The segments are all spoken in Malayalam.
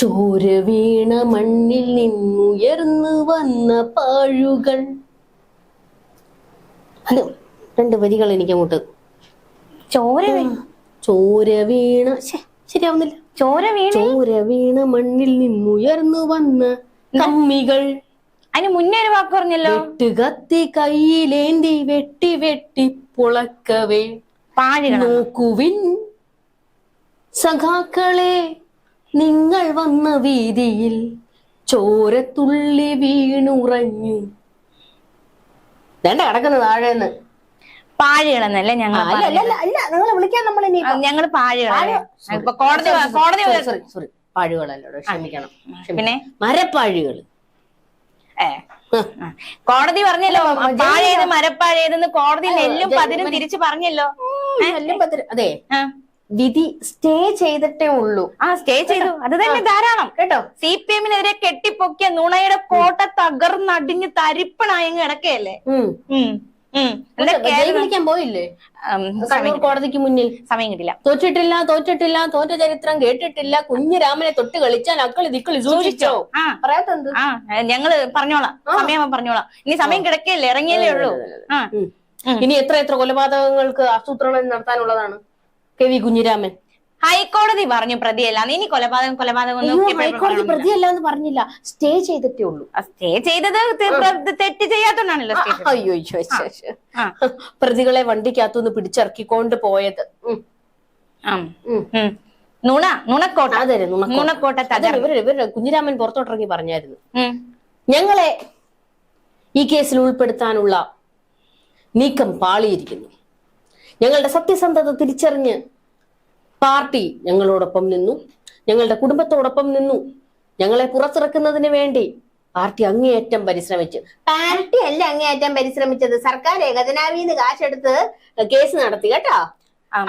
ചോര വീണ മണ്ണിൽ നിന്നുയർന്നു വന്ന പാഴുകൾ. അല്ല രണ്ട് വരികൾ എനിക്ക് അങ്ങോട്ട് ചോര ചോര വീണ ശരിയാവുന്നില്ല. ചോര വീണ. ചോര വീണ മണ്ണിൽ നിന്നുയർന്നു വന്ന കമ്മികൾ. അതിന് മുന്നേ ഒരു വാക്ക് പറഞ്ഞല്ലോ. വെട്ടുകത്തി കയ്യിലേന്തി വെട്ടി വെട്ടി പുളക്കവേ. പാഴുകൾ നോക്കുവിൻ സഖാക്കളെ നിങ്ങൾ വന്ന വീതിയിൽ ചോരത്തുള്ളി വീണുറഞ്ഞു. വേണ്ട കിടക്കുന്നു താഴേന്ന്. പാഴുകളെന്നല്ലേ ഞങ്ങൾ നിങ്ങളെ വിളിക്കാൻ നമ്മൾ ഞങ്ങൾ പാഴികളെ ഇപ്പൊ കോടതി കോടതി സോറി സോറി പാഴുകളല്ലോ ക്ഷമിക്കണം പിന്നെ? മരപ്പാഴുകൾ. കോടതി പറഞ്ഞല്ലോ പാഴേത് മരപ്പാഴേതെന്ന് കോടതി നെല്ലും പതിരും തിരിച്ചു പറഞ്ഞല്ലോ. നെല്ലും പതിരും. അതെ. വിധി സ്റ്റേ ചെയ്തിട്ടേ ഉള്ളൂ. ആ സ്റ്റേ ചെയ്തു. അത് തന്നെ ധാരാളം. കേട്ടോ? സി പി എമ്മിനെതിരെ കെട്ടിപ്പൊക്കിയ നുണയുടെ കോട്ട തകർന്നടിഞ്ഞ് തരിപ്പണായങ്ങ് കിടക്കയല്ലേ? വിളിക്കാൻ പോയില്ലേ? കോടതിക്ക് മുന്നിൽ. സമയം കിട്ടില്ല. തോറ്റിട്ടില്ല തോറ്റിട്ടില്ല തോറ്റ ചരിത്രം കേട്ടിട്ടില്ല കുഞ്ഞു രാമനെ തൊട്ട് കളിച്ചാൽ അക്കളി ദിക്കളി സൂക്ഷിച്ചോ? ആ. ഞങ്ങൾ പറഞ്ഞോളാം. സമയം പറഞ്ഞോളാം. ഇനി സമയം കിടക്കയല്ലേ? ഇറങ്ങിയല്ലേ ഉള്ളൂ. ഇനി എത്ര എത്ര കൊലപാതകങ്ങൾക്ക് ആസൂത്രണം നടത്താനുള്ളതാണ്? കെ വി കുഞ്ഞിരാമൻ ഹൈക്കോടതി പറഞ്ഞു പ്രതിയല്ല ഇനി കൊലപാതകം കൊലപാതകം ഒന്നും അയ്യോ ഇപ്പോഴും ഹൈക്കോടതി. പ്രതിയല്ല എന്ന് പറഞ്ഞില്ല സ്റ്റേ ചെയ്തിട്ടേ ഉള്ളൂ ആ, സ്റ്റേ ചെയ്തത് തെ- പ്ര- തെറ്റ് ചെയ്യാത്തോണ്ടാണല്ലോ സ്റ്റേ ചെയ്തത്. അയ്യോ അയ്യോ, അയ്യോ, അയ്യോ. ആ. പ്രതികളെ വണ്ടിക്കകത്തുനിന്ന് പിടിച്ചിറക്കിക്കൊണ്ട് പോയത് ഉം. ആ. ഉം. ഉം. നുണ നുണക്കോട്ട അതെ നുണക്കോട്ട. നുണക്കോട്ട അതെ തകർന്നു ഇവർ ഇവർ കുഞ്ഞിരാമൻ പുറത്തോട്ടിറങ്ങി പറഞ്ഞായിരുന്നു ഉം. ഞങ്ങളെ ഈ കേസിൽ ഉൾപ്പെടുത്താനുള്ള നീക്കം പാളിയിരിക്കുന്നു ഞങ്ങളുടെ സത്യസന്ധത തിരിച്ചറിഞ്ഞ് പാർട്ടി ഞങ്ങളോടൊപ്പം നിന്നു. ഞങ്ങളുടെ കുടുംബത്തോടൊപ്പം നിന്നു. ഞങ്ങളെ പുറത്തിറക്കുന്നതിന് വേണ്ടി പാർട്ടി അങ്ങേയറ്റം പരിശ്രമിച്ചു. പാർട്ടി അല്ല അങ്ങേയറ്റം പരിശ്രമിച്ചത്. സർക്കാർ ഖജനാവിന്ന് കാശെടുത്ത് കേസ് നടത്തി കേട്ടോ.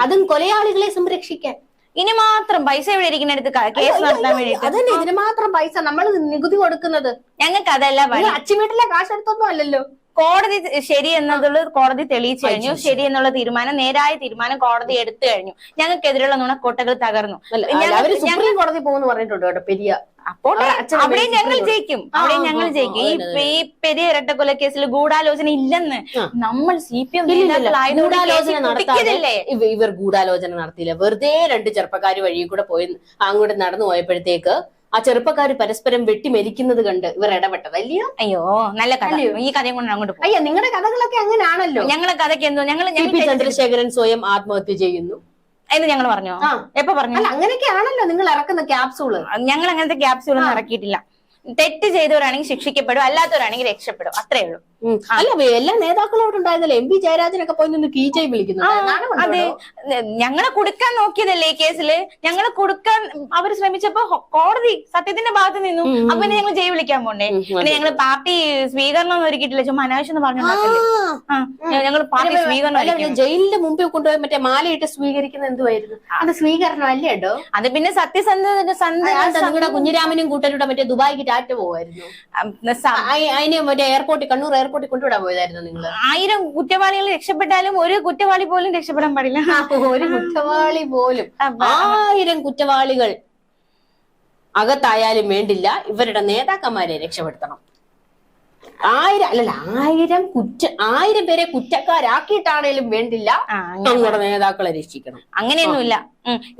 അതും കൊലയാളികളെ സംരക്ഷിക്കാൻ. ഇനി മാത്രം പൈസ ഇവിടെ ഇരിക്കുന്നിടത്ത് കേസ് നടത്താൻ വേണ്ടിട്ട് അതന്നെ ഇതിന് മാത്രം പൈസ? നമ്മൾ നികുതി കൊടുക്കുന്നത്. ഞങ്ങൾക്ക് അതല്ല അച്ചുവീട്ടിലെ കാശെടുത്തൊന്നും അല്ലല്ലോ. കോടതി ശരി എന്നുള്ളത് കോടതി തെളിയിച്ചു കഴിഞ്ഞു. ശരി എന്നുള്ള തീരുമാനം നേരായ തീരുമാനം കോടതി എടുത്തു കഴിഞ്ഞു. ഞങ്ങൾക്കെതിരെയുള്ള നുണക്കോട്ടകൾ തകർന്നു. സുപ്രീം കോടതി പോകുന്നു പറഞ്ഞിട്ടുണ്ട് കേട്ടോ പെരിയ. അപ്പോൾ അവിടെ ഞങ്ങൾ ജയിക്കും. അവിടെ ഞങ്ങൾ ജയിക്കും. ഈ ഈ പെരിയ ഇരട്ടക്കൊല കേസിൽ ഗൂഢാലോചന ഇല്ലെന്ന് നമ്മൾ സി പി എം ഗൂഢാലോചന ഇവർ ഗൂഢാലോചന നടത്തിയില്ല. വെറുതെ രണ്ട് ചെറുപ്പക്കാർ വഴി കൂടെ പോയി അങ്ങോട്ട് നടന്നു പോയപ്പോഴത്തേക്ക് ആ ചെറുപ്പക്കാർ പരസ്പരം വെട്ടി മരിക്കുന്നത് കണ്ട് ഇവർ ഇടപെട്ടത് അല്ലയോ? അയ്യോ നല്ല കഥ. ഈ കഥയും കൊണ്ട് അങ്ങോട്ട് പോകും അയ്യ നിങ്ങളുടെ കഥകളൊക്കെ അങ്ങനെയാണല്ലോ ഞങ്ങളെ കഥയ്ക്ക് എന്തോ ഞങ്ങൾ ചന്ദ്രശേഖരൻ സ്വയം ആത്മഹത്യ ചെയ്യുന്നു. എന്ന് ഞങ്ങൾ പറഞ്ഞോ. എപ്പോ പറഞ്ഞു? അല്ല അങ്ങനെയൊക്കെയാണല്ലോ നിങ്ങൾ ഇറക്കുന്ന ക്യാപ്സൂൾ ഞങ്ങൾ അങ്ങനത്തെ ക്യാപ്സൂൾ ഒന്നും ഇറക്കിയിട്ടില്ല. തെറ്റ് ചെയ്തവരാണെങ്കിൽ ശിക്ഷിക്കപ്പെടും അല്ലാത്തവരാണെങ്കിൽ രക്ഷപ്പെടും. അത്രേ ഉള്ളൂ. അല്ല എല്ലാ നേതാക്കളും അവിടെ ഉണ്ടായിരുന്നല്ലോ. എം പി ജയരാജനൊക്കെ പോയി നിന്ന് കീജയ് വിളിക്കുന്നു. അതെ. ഞങ്ങളെ കൊടുക്കാൻ നോക്കിയതല്ലേ ഈ കേസിൽ? ഞങ്ങളെ കൊടുക്കാൻ അവർ ശ്രമിച്ചപ്പോ കോടതി സത്യത്തിന്റെ ഭാഗത്ത് നിന്നു. അപ്പൊ ഞങ്ങൾ ജയ് വിളിക്കാൻ പോണ്ടേ? പിന്നെ ഞങ്ങൾ പാർട്ടി സ്വീകരണം ഒന്നും ഒരുക്കിയിട്ടില്ല. ചുമ്മാ അനാവശ്യം എന്ന് പറഞ്ഞു ഞങ്ങൾ പാർട്ടി സ്വീകരണം. ജയിലിന്റെ മുമ്പിൽ കൊണ്ടുപോയി മറ്റേ മാലയിട്ട് സ്വീകരിക്കുന്ന എന്തുമായിരുന്നു അത് സ്വീകരണം അല്ലേ കേട്ടോ അത് പിന്നെ സത്യസന്ധ സന്ധ്യ നിങ്ങളുടെ കുഞ്ഞിരാമനും കൂട്ടരുടെ മറ്റേ ദുബായിക്ക് ടാറ്റ പോവായിരുന്നു? അതിന് മറ്റേ എയർപോർട്ടിൽ കണ്ണൂർ എയർപോർട്ടിൽ കൊണ്ടുവിടാൻ പോയതായിരുന്നു നിങ്ങൾ ആയിരം കുറ്റവാളികൾ രക്ഷപ്പെട്ടാലും ഒരു കുറ്റവാളി പോലും രക്ഷപ്പെടാൻ പാടില്ല. ഒരു കുറ്റവാളി പോലും. ആയിരം കുറ്റവാളികൾ അകത്തായാലും വേണ്ടില്ല ഇവരുടെ നേതാക്കന്മാരെ രക്ഷപ്പെടുത്തണം. ആയിരം അല്ലല്ല ആയിരം കുറ്റ ആയിരം പേരെ കുറ്റക്കാരാക്കിയിട്ടാണേലും വേണ്ടില്ല നമ്മുടെ നേതാക്കളെ രക്ഷിക്കണം. അങ്ങനെയൊന്നുമില്ല.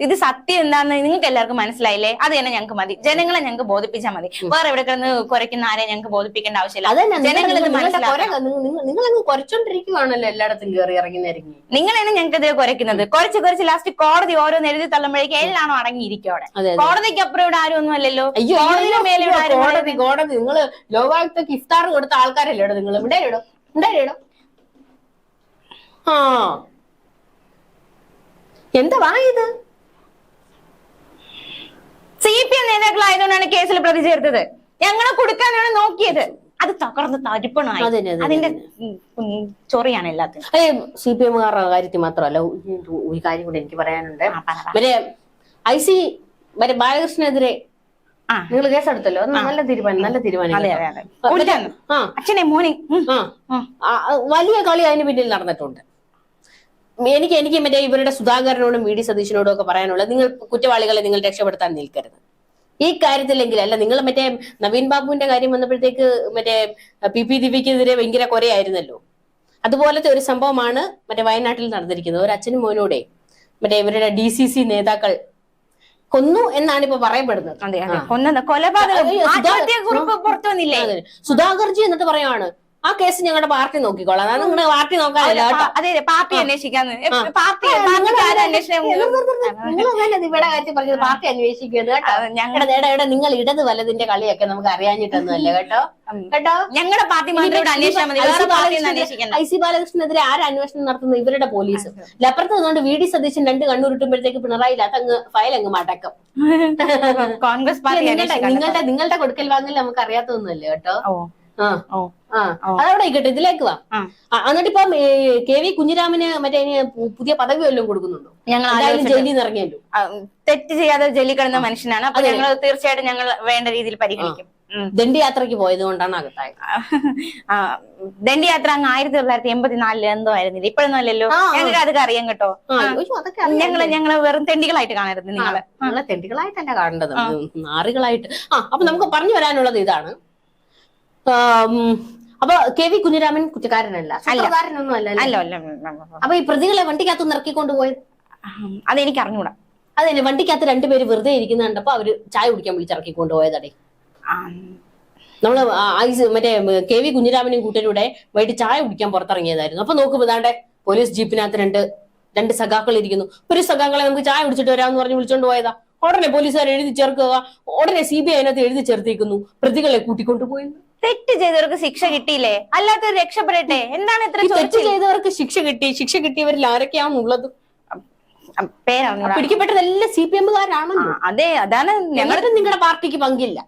ഇത് സത്യം എന്താന്ന് നിങ്ങൾക്ക് എല്ലാവർക്കും മനസ്സിലായില്ലേ? അത് തന്നെ ഞങ്ങൾക്ക് മതി. ജനങ്ങളെ ഞങ്ങൾക്ക് ബോധിപ്പിച്ചാൽ മതി. വേറെ എവിടെ കിടന്ന് കുറയ്ക്കുന്ന ആരെ ഞങ്ങൾക്ക് ബോധിപ്പിക്കേണ്ട ആവശ്യമില്ല. ജനങ്ങൾ ഇത് മനസ്സിലാക്കണം. നിങ്ങൾ തന്നെ കുറച്ചോണ്ടിരിക്കുവാണല്ലോ എല്ലായിടത്തും കയറി ഇറങ്ങി നിരങ്ങി. നിങ്ങളാണ് ഞങ്ങൾക്കെതിരെ കുരയ്ക്കുന്നത്. കുറച്ച് കുറച്ച് ലാസ്റ്റ് കോടതി ഓരോന്ന് എഴുതി തള്ളുമ്പോഴേക്കും എല്ലാണോ അടങ്ങിയിരിക്കും അവിടെ. കോടതിക്ക് അപ്പുറം ഇവിടെ ആരും ഒന്നും അല്ലല്ലോ. കോടതിയുടെ മേലെ കോടതി കോടതി. നിങ്ങൾ ലോകായുക്തക്ക് ഇഫ്താർ കൊടുത്ത ആൾക്കാരല്ലേ നിങ്ങൾ ഇവിടെ ഇടോ ഇവിടെ ഇടോ ആ. എന്താ വാ ഇത്? സി പി എം നേതാക്കളായതുകൊണ്ടാണ് കേസിൽ പ്രതി ചേർത്തത്. ഞങ്ങളെ കൊടുക്കാനാണ് നോക്കിയത്. അത് തകർന്ന് അതെ. അതിന്റെ ചൊറിയാണ് എല്ലാത്തിനും. സി പി എമ്മുകാരുടെ കാര്യത്തിൽ മാത്രമല്ല ഒരു- കാര്യം കൂടെ എനിക്ക് പറയാനുണ്ട്. മറ്റേ ഐ സി മറ്റേ ബാലകൃഷ്ണനെതിരെ നിങ്ങൾ കേസെടുത്തല്ലോ? നല്ല തീരുമാനം നല്ല തീരുമാനം. ആ. അച്ഛനെ മോനെ. വലിയ കളി അതിന് പിന്നിൽ നടന്നിട്ടുണ്ട്. എനിക്ക് എനിക്ക് മറ്റേ ഇവരുടെ സുധാകരനോടും വി ഡി സതീശനോടും ഒക്കെ പറയാനുള്ളത് നിങ്ങൾ കുറ്റവാളികളെ നിങ്ങൾ രക്ഷപ്പെടുത്താൻ നിൽക്കരുത്. ഈ കാര്യത്തിലെങ്കിലും അല്ല നിങ്ങൾ മറ്റേ നവീൻ ബാബുവിന്റെ കാര്യം വന്നപ്പോഴത്തേക്ക് മറ്റേ പി പി ദിവ്യക്കെതിരെ ഭയങ്കര കുറയായിരുന്നല്ലോ അതുപോലത്തെ ഒരു സംഭവമാണ് മറ്റേ വയനാട്ടിൽ നടന്നിരിക്കുന്നത്. ഒരു അച്ഛനും മോനൂടെ മറ്റേ ഇവരുടെ ഡി സി സി നേതാക്കൾ കൊന്നു എന്നാണ് ഇപ്പൊ പറയപ്പെടുന്നത്. കൊലപാതകം. സുധാകർജി എന്നിട്ട് പറയാണ് ആ കേസ് ഞങ്ങളുടെ പാർട്ടി നോക്കിക്കോളാം. അതാണ് നിങ്ങളുടെ പാർട്ടി നോക്കാനല്ല കേട്ടോ അതെ അതെ പാർട്ടി അന്വേഷിക്കാന്ന്. പാർട്ടി ഇവിടെ പറഞ്ഞത് അന്വേഷിക്കുന്നത് ഞങ്ങളുടെ നേടെ ഇവിടെ നിങ്ങൾ ഇടത് വലതിന്റെ കളിയൊക്കെ നമുക്ക് അറിയാഞ്ഞിട്ടൊന്നുമല്ല കേട്ടോ. കേട്ടോ? ഞങ്ങളുടെ പാർട്ടി ഐ സി ബാലകൃഷ്ണനെതിരെ ആര് അന്വേഷണം നടത്തുന്നു? ഇവരുടെ പോലീസ്. ലപ്പുറത്ത് നിന്നുകൊണ്ട് വി ഡി സതീശൻ രണ്ട് കണ്ണുരുട്ടുമ്പോഴത്തേക്ക് പിണറായി ഇല്ലാത്ത അങ്ങ് ഫയൽ അങ്ങ് മടക്കം. കോൺഗ്രസ് പാർട്ടി നിങ്ങളുടെ നിങ്ങളുടെ കൊടുക്കൽ വാങ്ങൽ നമുക്ക് അറിയാത്തൊന്നുമല്ലേ കേട്ടോ. അതവിടെ ഇരിക്കട്ടെ ഇതിലേക്ക് വാ. എന്നിട്ട് ഇപ്പം കെ വി കുഞ്ഞിരാമന് മറ്റേ പുതിയ പദവി വല്ലതും കൊടുക്കുന്നുണ്ടോ? ഞങ്ങൾ ജയിലിൽ ഇറങ്ങിയല്ലോ. ആ, തെറ്റ് ചെയ്യാതെ ജയിലിൽ കിടന്ന മനുഷ്യനാണ്. അപ്പൊ അതെ. ഞങ്ങൾ തീർച്ചയായിട്ടും ഞങ്ങൾ വേണ്ട രീതിയിൽ പരിഗണിക്കും. ദണ്ഡിയാത്രയ്ക്ക് പോയത് കൊണ്ടാണ് അകത്തായത്. ആ, ദണ്ഡിയാത്ര അങ്ങ് ആയിരത്തി തൊള്ളായിരത്തി എൺപത്തിനാലിൽ എന്തോ ആയിരുന്നില്ല? ഇപ്പോഴൊന്നും അല്ലല്ലോ? ആ, ആ. ഞങ്ങൾക്ക് അതൊക്കെ അറിയാം കേട്ടോ. ആ, ഞങ്ങൾ ഞങ്ങൾ വെറും തെണ്ടികളായിട്ട് കാണരുത് നിങ്ങൾ. തെണ്ടികളായിട്ടല്ല കാണേണ്ടത്. നാറികളായിട്ട്. ആ അപ്പൊ നമുക്ക് പറഞ്ഞു വരാനുള്ളത് ഇതാണ്. ആം, അപ്പൊ കെ വി കുഞ്ഞിരാമൻ കുറ്റക്കാരനല്ല സൂത്രധാരനൊന്നും അല്ല. അപ്പൊ ഈ പ്രതികളെ വണ്ടിക്കകത്ത് നിറക്കിക്കൊണ്ട് പോയത്? അതെനിക്ക് അറിഞ്ഞൂടാ അതെ വണ്ടിക്കകത്ത് രണ്ടുപേര് വെറുതെ ഇരിക്കുന്ന കണ്ടപ്പോ അവർ ചായ കുടിക്കാൻ വിളിച്ചിറക്കി കൊണ്ടുപോയതടേ നമ്മൾ ഐസ് മറ്റേ കെ വി കുഞ്ഞിരാമനും കൂട്ടരുടെ വൈകിട്ട് ചായ കുടിക്കാൻ പുറത്തിറങ്ങിയതായിരുന്നു. അപ്പൊ നോക്കുമ്പോ ദാണ്ടെ പോലീസ് ജീപ്പിനകത്ത് രണ്ട് രണ്ട് സഖാക്കൾ ഇരിക്കുന്നു. ഒരു സഖാക്കളെ നമുക്ക് ചായ കുടിച്ചിട്ട് വരാമെന്ന് പറഞ്ഞ് വിളിച്ചോണ്ട് പോയതാ. ഉടനെ പോലീസുകാർ എഴുതി ചേർക്കുക. ഉടനെ സി ബി ഐ അതിനകത്ത് എഴുതി ചേർത്തിരിക്കുന്നു. പ്രതികളെ കൂട്ടിക്കൊണ്ടുപോയി തെറ്റ് ചെയ്തവർക്ക് ശിക്ഷ കിട്ടിയില്ലേ? അല്ലാത്ത രക്ഷപ്പെടട്ടെ? എന്താണ് ഇത്ര തെറ്റ് ചെയ്തവർക്ക് ശിക്ഷ കിട്ടി. ശിക്ഷ കിട്ടിയവരിൽ ആരൊക്കെയാണുള്ളത്? പേരാണ്? പിടിക്കപ്പെട്ടതെല്ലാം സി പി എമ്മുകാരാണല്ലോ. അതെ അതാണ് ഞങ്ങളുടെ നിങ്ങളുടെ പാർട്ടിക്ക് പങ്കില്ല.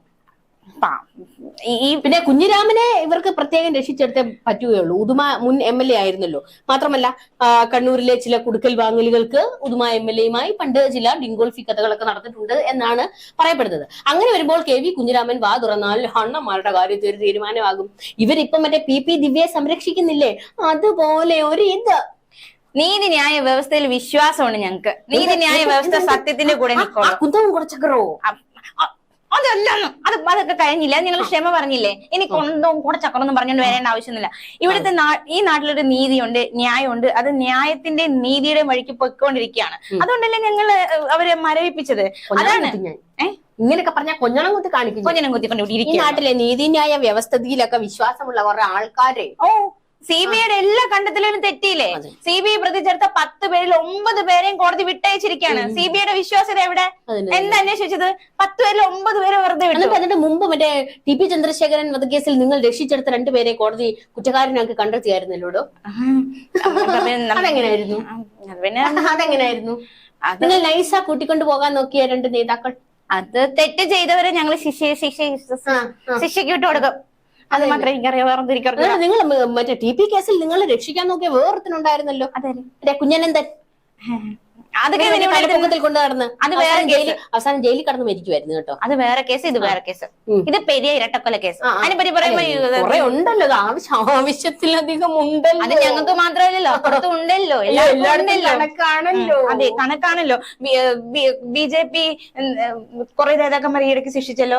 ഈ- പിന്നെ കുഞ്ഞിരാമനെ ഇവർക്ക് പ്രത്യേകം രക്ഷിച്ചെടുത്തേ പറ്റുകയുള്ളൂ. ഉദുമ മുൻ എം എൽ എ ആയിരുന്നല്ലോ. മാത്രമല്ല കണ്ണൂരിലെ ചില കുടുക്കൽ വാങ്ങലുകൾക്ക് ഉദുമ എം എൽ എയുമായി പണ്ട് ചില ഡിങ്കോൾഫി കഥകളൊക്കെ നടന്നിട്ടുണ്ട് എന്നാണ് പറയപ്പെടുന്നത്. അങ്ങനെ വരുമ്പോൾ കെ വി കുഞ്ഞിരാമൻ വാ തുറന്നാൽ ഹണ്ണന്മാരുടെ കാര്യത്തിൽ ഒരു തീരുമാനമാകും. ഇവരിപ്പം മറ്റേ പി പി ദിവ്യയെ സംരക്ഷിക്കുന്നില്ലേ? അതുപോലെ ഒരു ഇത്. നീതി ന്യായ വ്യവസ്ഥയിൽ വിശ്വാസമാണ് ഞങ്ങൾക്ക് നീതി ന്യായ വ്യവസ്ഥ സത്യത്തിന്റെ കൂടെ ആ നിൽക്കുള്ളൂ കുന്തവും കുറച്ചക്കറോ അ- അ- അത് അതൊക്കെ കഴിഞ്ഞില്ല? ഞങ്ങൾ ക്ഷമ പറഞ്ഞില്ലേ? ഇനി കൊണ്ടോ കൂടെ ചക്കറൊന്നും പറഞ്ഞുകൊണ്ട് വരേണ്ട ആവശ്യമൊന്നുമില്ല. ഇവിടുത്തെ ഈ നാട്ടിലൊരു നീതിയുണ്ട് ന്യായമുണ്ട്. അത് ന്യായത്തിന്റെ നീതിയുടെ വഴിക്ക് പൊയ്ക്കൊണ്ടിരിക്കുകയാണ്. അതുകൊണ്ടല്ലേ ഞങ്ങൾ അവരെ മരവിപ്പിച്ചത്? അതാണ്? ഇങ്ങനെയൊക്കെ പറഞ്ഞാൽ കൊഞ്ഞണം കുത്തി കാണിക്കും കൊഞ്ഞണം കുത്തി ഇവിടെ ഈ നാട്ടിലെ നീതിന്യായ വ്യവസ്ഥിതിയിലൊക്കെ വിശ്വാസമുള്ള കുറെ ആൾക്കാരെ ഓ. സി ബി ഐയുടെ എല്ലാ കണ്ടെത്തലിലും തെറ്റിയില്ലേ. സി ബി ഐ പ്രതി ചേർത്ത പത്ത് പേരിൽ ഒമ്പത് പേരെയും കോടതി വിട്ടയച്ചിരിക്കുകയാണ്. സി ബി ഐയുടെ വിശ്വാസ്യത എവിടെ? എന്ത് അന്വേഷിച്ചത്? പത്ത് പേരിൽ ഒമ്പത് പേരെ വെറുതെ വിട്ടു. അതിന്റെ മുമ്പ് മറ്റേ ടി പി ചന്ദ്രശേഖരൻ വധക്കേസിൽ നിങ്ങൾ രക്ഷിച്ചെടുത്ത രണ്ടുപേരെ കോടതി കുറ്റക്കാരനാക്കി കണ്ടെത്തിയായിരുന്നല്ലോ അതെങ്ങനെയായിരുന്നു അതെങ്ങനെയായിരുന്നു നിങ്ങൾ നൈസ കൂട്ടിക്കൊണ്ടു പോകാൻ നോക്കിയ രണ്ട് നേതാക്കൾ. അത് തെറ്റ് ചെയ്തവരെ ഞങ്ങൾ ശിക്ഷ ശിക്ഷ. ശിക്ഷയ്ക്ക് വിട്ടു കൊടുക്കും അത് മാത്രമേ എനിക്കറിയാം വേറെ ഒന്നും നിങ്ങൾ മറ്റേ ടി പി കേസിൽ നിങ്ങൾ രക്ഷിക്കാൻ നോക്കിയ വേറൊരുത്തനുണ്ടായിരുന്നല്ലോ അതെ കുഞ്ഞനന്ദൻ അതൊക്കെ കലപ്പൊക്കത്തിൽ നടന്ന് അത് വേറെ ജയിലിൽ അവസാനം ജയിലിൽ കടന്ന് മരിക്കുമായിരുന്നു കേട്ടോ. അത് വേറെ കേസ് ഇത് വേറെ കേസ്. ഇത് പെരിയ ഇരട്ടക്കൊല കേസ്. അതിനെപ്പറ്റി പറയുമ്പോ ഉണ്ടല്ലോ. ആവശ്യം ആവശ്യത്തിലധികം ഉണ്ടല്ലോ. അത് ഞങ്ങൾക്ക് മാത്രമല്ലല്ലോ. പുറത്ത് ഉണ്ടല്ലോ. കണക്കാണല്ലോ. അതെ കണക്കാണല്ലോ. ബി ജെ പി കുറെ നേതാക്കന്മാരെ ഇടയ്ക്ക് ശിക്ഷിച്ചല്ലോ.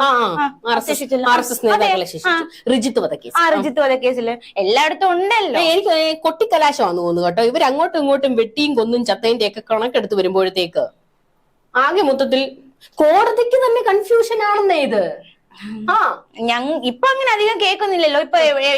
റിജിത്ത് വധക്കേസ്. ആ രജിത്ത് വധ കേസിൽ എല്ലായിടത്തും ഉണ്ടല്ലോ. എനിക്ക് കൊട്ടിക്കലാശമാണെന്ന് തോന്നുന്നു കേട്ടോ. ഇവർ അങ്ങോട്ടും ഇങ്ങോട്ടും വെട്ടിയും കൊന്നും ചത്തേന്റെ ഒക്കെ കണക്കെടുത്ത് വരുമ്പോഴത്തേക്ക് ആകെ മൊത്തത്തിൽ കോടതിക്ക് തന്നെ കൺഫ്യൂഷൻ ആണെന്നേ ഇത്. ആ. ഞങ്ങ ഇപ്പൊ അങ്ങനെ അധികം കേൾക്കുന്നില്ലല്ലോ. ഇപ്പൊ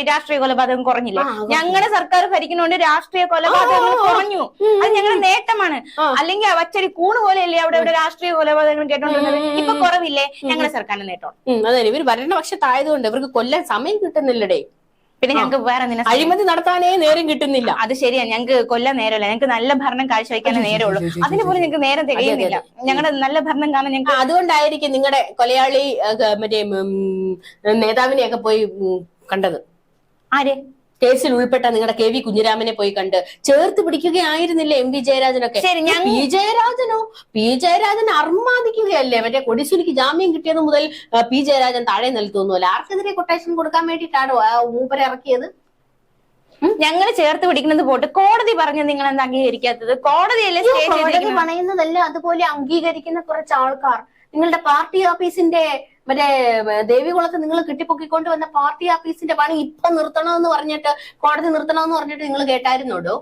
രാഷ്ട്രീയ കൊലപാതകം കുറഞ്ഞില്ലേ? ഞങ്ങളുടെ സർക്കാർ ഭരിക്കുന്നോണ്ട് രാഷ്ട്രീയ കൊലപാതകങ്ങൾ. കുറഞ്ഞു. അത് ഞങ്ങളുടെ നേട്ടമാണ്. അല്ലെങ്കിൽ വച്ചൊരു കൂണ് പോലെയല്ലേ അവിടെ ഇവിടെ രാഷ്ട്രീയ കൊലപാതകങ്ങൾ കേട്ടോണ്ടിരുന്നത്? ഇപ്പൊ കുറവില്ലേ? ഞങ്ങളുടെ സർക്കാരിന്റെ നേട്ടമാണ് ഉം, അതെ ഇവർ ഭരണപക്ഷത്തായതുകൊണ്ട് ഇവർക്ക് കൊല്ലാൻ സമയം കിട്ടുന്നില്ലടേ. പിന്നെ ഞങ്ങൾക്ക് വേറെ നിന്നെ അഴിമതി നടത്താനേ നേരം കിട്ടുന്നില്ല. അത് ശരിയാ ഞങ്ങൾക്ക് കൊല്ലാൻ നേരമില്ല. ഞങ്ങൾക്ക് നല്ല ഭരണം കാഴ്ചവെക്കാനേ നേരമുള്ളൂ. അതിന് പോലും ഞങ്ങൾക്ക് നേരം തികയുന്നില്ല. ഞങ്ങളുടെ നല്ല ഭരണം കാണാൻ ഞങ്ങൾക്ക് അതുകൊണ്ടായിരിക്കും നിങ്ങളുടെ കൊലയാളി മറ്റേ നേതാവിനെയൊക്കെ പോയി കണ്ടത്. ആര്? കേസിൽ ഉൾപ്പെട്ട നിങ്ങളുടെ കെ വി കുഞ്ഞിരാമനെ പോയി കണ്ട് ചേർത്ത് പിടിക്കുകയായിരുന്നില്ലേ എം വി ജയരാജനൊക്കെ? പി ജയരാജനോ? പി ജയരാജൻ അർമാദിക്കുകയല്ലേ? മറ്റേ കൊടിസുലിക്ക് ജാമ്യം കിട്ടിയത് മുതൽ പി ജയരാജൻ താഴെ നിൽത്തുന്നില്ല ആർക്കെതിരെ കൊട്ടേഷൻ കൊടുക്കാൻ വേണ്ടിയിട്ടാണോ മൂപ്പരെ ഇറക്കിയത്? ഞങ്ങൾ ചേർത്ത് പിടിക്കുന്നത് പോട്ട് കോടതി പറഞ്ഞു നിങ്ങൾ എന്താ അംഗീകരിക്കാത്തത്? കോടതിയല്ലേ കോടതി പണയുന്നതല്ല അതുപോലെ അംഗീകരിക്കുന്ന കുറച്ച് ആൾക്കാർ. നിങ്ങളുടെ പാർട്ടി ഓഫീസിന്റെ മറ്റേ ദേവികുളത്ത് നിങ്ങൾ കിട്ടിപ്പൊക്കിക്കൊണ്ട് വന്ന പാർട്ടി ഓഫീസിന്റെ പണി ഇപ്പൊ നിർത്തണമെന്ന് പറഞ്ഞിട്ട് കോടതി നിർത്തണമെന്ന് പറഞ്ഞിട്ട് നിങ്ങൾ കേട്ടായിരുന്നോടോ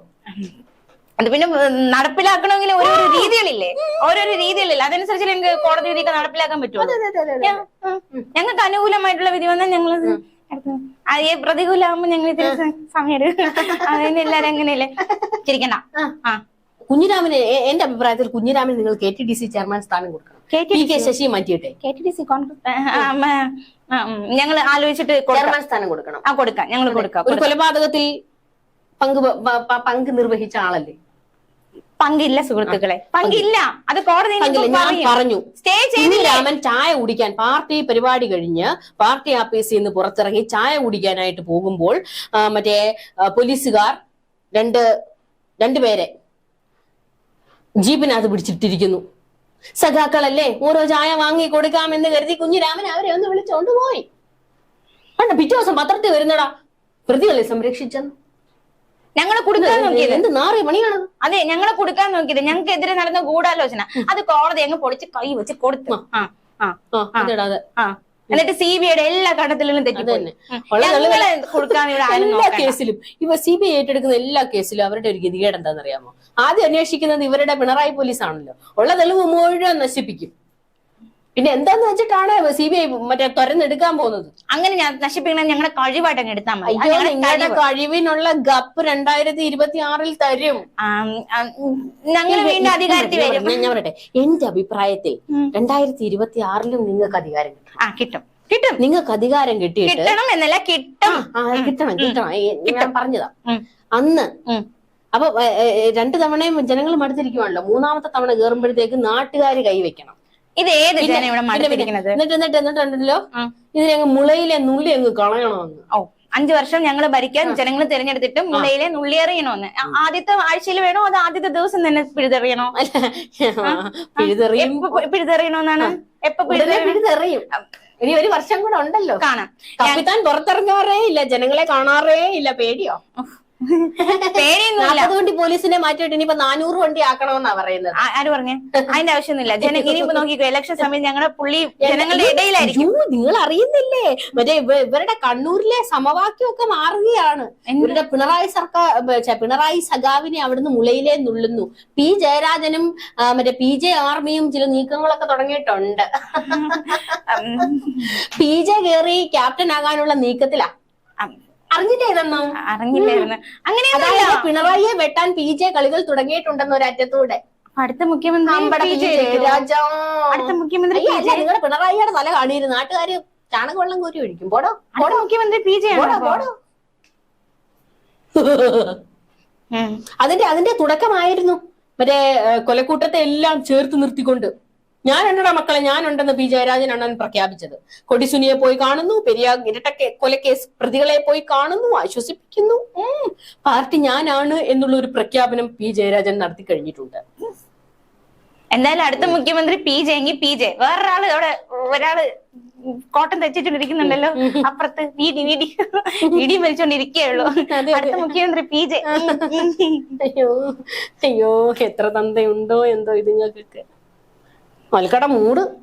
അത് പിന്നെ നടപ്പിലാക്കണമെങ്കിൽ ഓരോരോ രീതികളില്ലേ? ഓരോരോ രീതികളില്ലേ? അതനുസരിച്ച് ഞങ്ങൾക്ക് കോടതി വിധിയൊക്കെ നടപ്പിലാക്കാൻ പറ്റുമോ? ഞങ്ങൾക്ക് അനുകൂലമായിട്ടുള്ള വിധി വന്നാൽ ഞങ്ങൾ അതേ പ്രതികൂലമാകുമ്പോ ഞങ്ങൾ ഇത്തിരി സമയം എടുക്കും. അതിന് എല്ലാരും അങ്ങനെയല്ലേ? ചിരിക്കണ്ട. കുഞ്ഞിരാമന് എന്റെ അഭിപ്രായത്തിൽ കുഞ്ഞിരാമന് നിങ്ങൾ K T D C chairman സ്ഥാനം കൊടുക്കണം. കെ ശശി മാറ്റിയിട്ടെ. കെ ടി ഡി സി ഞങ്ങൾ ആലോചിച്ചിട്ട് ചെയർമാൻ സ്ഥാനം കൊടുക്കണം. ആ കൊടുക്കാം. ഞങ്ങൾ കൊടുക്കാം ഒരു കൊലപാതകത്തിൽ പങ്ക് പങ്ക് നിർവഹിച്ച ആളല്ലേ? പങ്കില്ല സുഹൃത്തുക്കളെ. പങ്കില്ല. അത് കോടതി പറഞ്ഞു. സ്റ്റേ ചെയ്ത് രാമൻ ചായ കുടിക്കാൻ പാർട്ടി പരിപാടി കഴിഞ്ഞ് പാർട്ടി ആപ്പീസിൽ നിന്ന് പുറത്തിറങ്ങി ചായ കുടിക്കാനായിട്ട് പോകുമ്പോൾ മറ്റേ പോലീസുകാർ രണ്ട് രണ്ടുപേരെ ജീപ്പിനകത്ത് പിടിച്ചിട്ടിരിക്കുന്നു. സഖാക്കളല്ലേ? ഓരോ ചായ വാങ്ങി കൊടുക്കാമെന്ന് കരുതി കുഞ്ഞിരാമൻ അവരെ ഒന്ന് വിളിച്ചോണ്ട് പോയി. കണ്ട? പിറ്റേ ദിവസം പത്രത്തിൽ വരുന്നടാ. പ്രതികളെ സംരക്ഷിച്ചെന്ന്. ഞങ്ങളെ കൊടുക്കാൻ നോക്കിയത്? എന്ത് നാറി പണിയാണ് അതെ ഞങ്ങളെ കൊടുക്കാൻ നോക്കിയത്. ഞങ്ങൾക്കെതിരെ നടന്ന ഗൂഢാലോചന. അത് കോടതി അങ്ങ് പൊളിച്ച് കൈ വെച്ച് കൊടുത്തു. ആ ആ ആ അതെടാ അതെ. ആ. എന്നിട്ട് സി ബി ഐയുടെ എല്ലാ ഘട്ടത്തിലും തെറ്റിപ്പോയി. കൊടുക്കാൻ ഇവിടെ ആരും എല്ലാ കേസിലും ഇവ സി ബി ഐ ഏറ്റെടുക്കുന്ന എല്ലാ കേസിലും അവരുടെ ഒരു ഗതികേട് എന്താണെന്നറിയാമോ? ആദ്യം അന്വേഷിക്കുന്നത് ഇവരുടെ പിണറായി പോലീസ് ആണല്ലോ ഉള്ള തെളിവ് മുഴുവൻ നശിപ്പിക്കും. പിന്നെ എന്താന്ന് വെച്ചിട്ടാണ് സി ബി ഐ മറ്റേ തുരന്നെടുക്കാൻ പോകുന്നത്? അങ്ങനെ ഞാൻ നശിപ്പിക്കണം ഞങ്ങളുടെ കഴിവായിട്ട് അങ്ങ് എടുത്താൽ മതി. അത് ഞങ്ങളുടെ നിങ്ങളുടെ കഴിവ്. കഴിവിനുള്ള ഗപ്പ് രണ്ടായിരത്തി ഇരുപത്തി ആറിൽ തരും ആം, ആം, ഞങ്ങൾ വീണ്ടും അധികാരത്തിൽ ഞാൻ വരും. ഞാൻ പറയട്ടെ. എന്റെ അഭിപ്രായത്തിൽ. രണ്ടായിരത്തി ഇരുപത്തി ആറിലും നിങ്ങൾക്ക് അധികാരം കിട്ടും. ആ കിട്ടും. കിട്ടും. നിങ്ങൾക്ക് അധികാരം കിട്ടിയിട്ട് കിട്ടണം എന്നല്ല കിട്ടും. ആ കിട്ടണം കിട്ടണം. ഞാൻ പറഞ്ഞതാ. ഉം. അന്ന് ഉം. അപ്പൊ ഏ, ഏ, രണ്ടു തവണയും ജനങ്ങൾ മടുത്തിരിക്കുവാണല്ലോ മൂന്നാമത്തെ തവണ കയറുമ്പോഴത്തേക്ക് നാട്ടുകാർ കൈവയ്ക്കണം. ഇത് ഏത് ഇവിടെ മടുത്തിരിക്കുന്നത്? എന്നിട്ട് എന്നിട്ട് എന്നിട്ടുണ്ടല്ലോ ഉം. ഇതിനെ മുളയിലെ നുള്ളി അങ്ങ് കളയണമെന്ന്. ഓ അഞ്ചു വർഷം ഞങ്ങൾ ഭരിക്കാൻ ജനങ്ങൾ തിരഞ്ഞെടുത്തിട്ട് മുളയിലെ ആ, ആദ്യത്തെ ആഴ്ചയിൽ വേണോ അത് ആദ്യത്തെ ദിവസം തന്നെ പിഴുതെറിയണോ? പിഴുതെറിയണോന്നാണ് എപ്പൊ പിഴുതെറിയും. ഇനി ഒരു വർഷം കൂടെ ഉണ്ടല്ലോ. കാണാം. കപ്പിത്താൻ പുറത്തിറങ്ങാറേ ഇല്ല ജനങ്ങളെ കാണാറേ ഇല്ല പേടിയോ? വണ്ടി പോലീസിനെ മാറ്റിയിട്ട് ഇനി നാനൂറ് വണ്ടി ആക്കണമെന്നാ പറയുന്നത്. ആര് പറഞ്ഞേ? അതിന്റെ ആവശ്യമൊന്നുമില്ല. ജന ഇനിയിപ്പോ നോക്കിക്കോ ഇലക്ഷൻ സമയത്ത് ഞങ്ങളുടെ പുള്ളി ജനങ്ങളുടെ ഇടയിലായിരിക്കും. നിങ്ങൾ അറിയുന്നില്ലേ? മറ്റേ ഇവ- ഇവരുടെ കണ്ണൂരിലെ സമവാക്യമൊക്കെ മാറുകയാണ്. ഇവരുടെ പിണറായി സർക്കാർ പിണറായി സഖാവിനെ അവിടുന്ന് മുളയിലേ നുള്ളുന്നു. പി ജയരാജനും മറ്റേ പി ജെ ആർമിയും ചില നീക്കങ്ങളൊക്കെ തുടങ്ങിയിട്ടുണ്ട്. പി ജെ കയറി ക്യാപ്റ്റൻ ആകാനുള്ള നീക്കത്തിലാ. ഉം, അറിഞ്ഞില്ലേ ഇതൊന്നും അറിഞ്ഞില്ലായിരുന്നു അങ്ങനെയൊന്നുമില്ല. പിണറായിയെ വെട്ടാൻ പി ജെ കളികൾ തുടങ്ങിയിട്ടുണ്ടെന്ന് ഒരറ്റത്തൂടെ അടുത്ത മുഖ്യമന്ത്രി. അടുത്ത മുഖ്യമന്ത്രി നിങ്ങളുടെ പിണറായിയുടെ തല കാണിയിരുന്നു. നാട്ടുകാര് ചാണകവെള്ളം കോരി ഒഴിക്കും. പോടോ പോടോ. മുഖ്യമന്ത്രി പി ജെ പോടോ അതിന്റെ അതിന്റെ തുടക്കമായിരുന്നു. മറ്റേ കൊലക്കൂട്ടത്തെ എല്ലാം ചേർത്ത് നിർത്തിക്കൊണ്ട്. ഞാനുണ്ടടാ മക്കളെ ഞാനുണ്ടെന്ന് പി ജയരാജൻ അണ്ണൻ പ്രഖ്യാപിച്ചത്. കൊടിസുനിയെ പോയി കാണുന്നു പെരിയ ഇരട്ട കൊലക്കേസ് പ്രതികളെ പോയി കാണുന്നു ആശ്വസിപ്പിക്കുന്നു. ഉം, പാർട്ടി ഞാനാണ് എന്നുള്ള ഒരു പ്രഖ്യാപനം പി ജയരാജൻ നടത്തി കഴിഞ്ഞിട്ടുണ്ട്. എന്തായാലും അടുത്ത മുഖ്യമന്ത്രി പി ജെ എങ്കിൽ പി ജെ. വേറൊരാൾ അവിടെ ഒരാൾ കോട്ടം തെച്ചിട്ടുണ്ടിരിക്കുന്നുണ്ടല്ലോ അപ്പുറത്ത് വീടി വീടി വീടി മരിച്ചോണ്ടിരിക്കുകയുള്ളൂ. അടുത്ത മുഖ്യമന്ത്രി പി ജെ. അയ്യോ അയ്യോ എത്ര തന്തയുണ്ടോ എന്തോ ഇതുങ്ങൾക്കൊക്കെ. മൽക്കട മൂട്